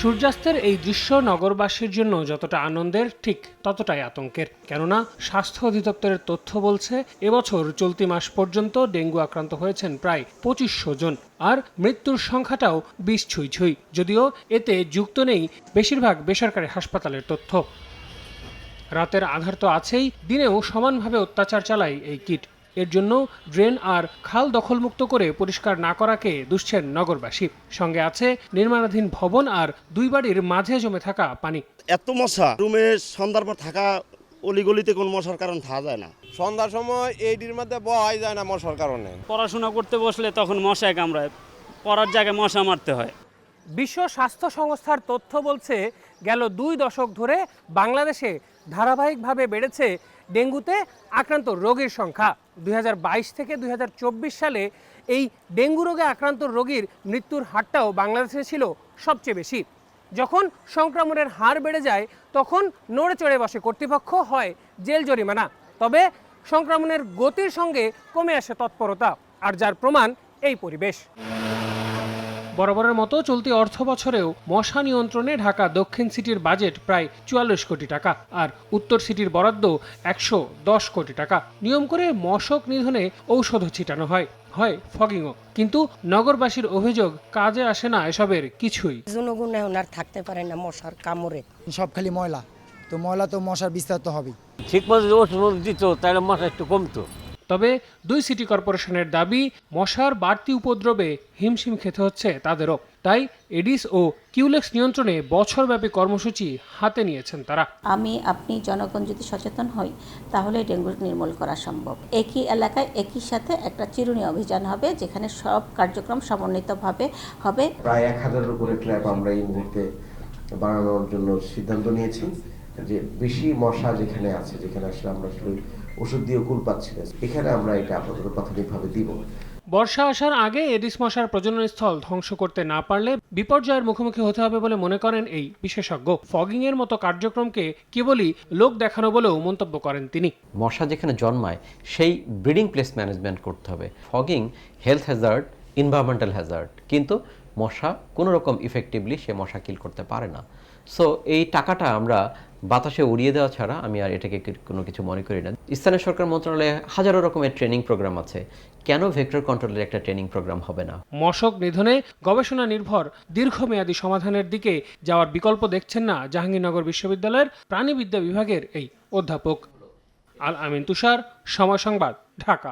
সূর্যাস্তের এই দৃশ্য নগরবাসীর জন্য যতটা আনন্দের, ঠিক ততটাই আতঙ্কের। কেননা, স্বাস্থ্য অধিদপ্তরের তথ্য বলছে, এবছর চলতি মাস পর্যন্ত ডেঙ্গু আক্রান্ত হয়েছেন প্রায় পঁচিশশো জন, আর মৃত্যুর সংখ্যাটাও বিশ ছুঁই ছুঁই, যদিও এতে যুক্ত নেই বেশিরভাগ বেসরকারি হাসপাতালের তথ্য। রাতের আধার তো আছেই, দিনেও সমানভাবে অত্যাচার চালায় এই কিট। এর জন্য ড্রেন আর খাল দখলমুক্ত করে পরিষ্কার না করাকে দুষছেন নগরবাসী। সঙ্গে আছে নির্মাণাধীন ভবন আর দুই বাড়ির মাঝে জমে থাকা পানি। এত মশা রুমে সন্ধ্যার পর থাকা অলিগলিতে কোন মশার কারণ থাকা যায় না। সন্ধ্যার সময় এইটির মধ্যে বহাই যায় না মশার কারণে। পড়াশোনা করতে বসলে তখন মশায় কামড়ায় পড়ার জায়গায় মশা মারতে হয়। বিশ্ব স্বাস্থ্য সংস্থার তথ্য বলছে গেল দুই দশক ধরে বাংলাদেশে ধারাবাহিকভাবে বেড়েছে ডেঙ্গুতে আক্রান্ত রোগীর সংখ্যা। দুই হাজার বাইশ থেকে দুই হাজার চব্বিশ সালে এই ডেঙ্গু রোগে আক্রান্ত রোগীর মৃত্যুর হারটাও বাংলাদেশে ছিল সবচেয়ে বেশি। যখন সংক্রমণের হার বেড়ে যায়, তখন নড়ে চড়ে বসে কর্তৃপক্ষ হয় জেল জরিমানা। তবে সংক্রমণের গতির সঙ্গে কমে আসে তৎপরতা, আর যার প্রমাণ এই পরিবেশ। বরাবরের মতো চলতি অর্থ বছরেও মশা নিয়ন্ত্রণে ঢাকা দক্ষিণ সিটির বাজেট প্রায় চুয়াল্লিশ কোটি টাকা আর উত্তর সিটির বরাদ্দ একশো দশ কোটি টাকা। নিয়ম করে মশক নিধনে ঔষধও ছিটানো হয় হয় ফগিংও। কিন্তু নগরবাসীর অভিযোগ কাজে আসে না এসবের কিছুই। জনগণ এখন আর থাকতে পারে না মশার কামড়ে। সব খালি ময়লা। তো ময়লা তো মশার বিস্তার তো হবেই। ঠিক মতো ওষুধ দিত তাহলে মশা একটু কমতো। তবে দুই সিটি কর্পোরেশনের দাবি মশার বাড়তি উপদ্রবে হিমশিম খেতে হচ্ছে তাদেরও। তাই এডিস ও কিউলেক্স নিয়ন্ত্রণে বছরব্যাপী কর্মসূচি হাতে নিয়েছেন তারা। আমি আপনি জনগণ যদি সচেতন হই তাহলে ডেঙ্গু নির্মূল করা সম্ভব। একই এলাকায় একই সাথে একটা চিরুনি অভিযান হবে যেখানে সব কার্যক্রম সমন্বিতভাবে হবে। প্রায় এক হাজারের উপরে ক্ল্যাব আমরা এই মুহূর্তে বানানোর জন্য সিদ্ধান্ত নিয়েছি যে বেশি মশা যেখানে আছে যেখানে আসলে আমরা ওষুধ দিয়ে কুল পাচ্ছি না। এখানে আমরা এটা আপাতত প্রাথমিকভাবে দিব। বর্ষা আসার আগে এডিস মশার প্রজননস্থল ধ্বংস করতে না পারলে বিপর্যয়ের মুখোমুখি হতে হবে বলে মনে করেন এই বিশেষজ্ঞ। ফগিং এর মতো কার্যক্রমকে কেবলই লোক দেখানো বলেও মন্তব্য করেন তিনি। মশা যেখানে জন্মায় সেই ব্রিডিং প্লেস ম্যানেজমেন্ট করতে হবে। Fogging health hazard environmental hazard. কিন্তু মশা কোনো রকম ইফেক্টিভলি সে মশা কিল করতে পারে না। সো এই টাকাটা আমরা বাতাসে উড়িয়ে দেওয়া ছাড়া আমি আর এটাকে কোনো কিছু মনে করি না। স্থানীয় সরকার মন্ত্রণালয়ে হাজারো রকমের ট্রেনিং প্রোগ্রাম আছে। কেন ভেক্টর কন্ট্রোলের একটা ট্রেনিং প্রোগ্রাম হবে না? মশক নিধনে গবেষণা নির্ভর, দীর্ঘমেয়াদী সমাধানের দিকে যাওয়ার বিকল্প দেখছেন না জাহাঙ্গীরনগর বিশ্ববিদ্যালয়ের প্রাণীবিদ্যা বিভাগের এই অধ্যাপক। আল আমিন তুষার, সময় সংবাদ, ঢাকা।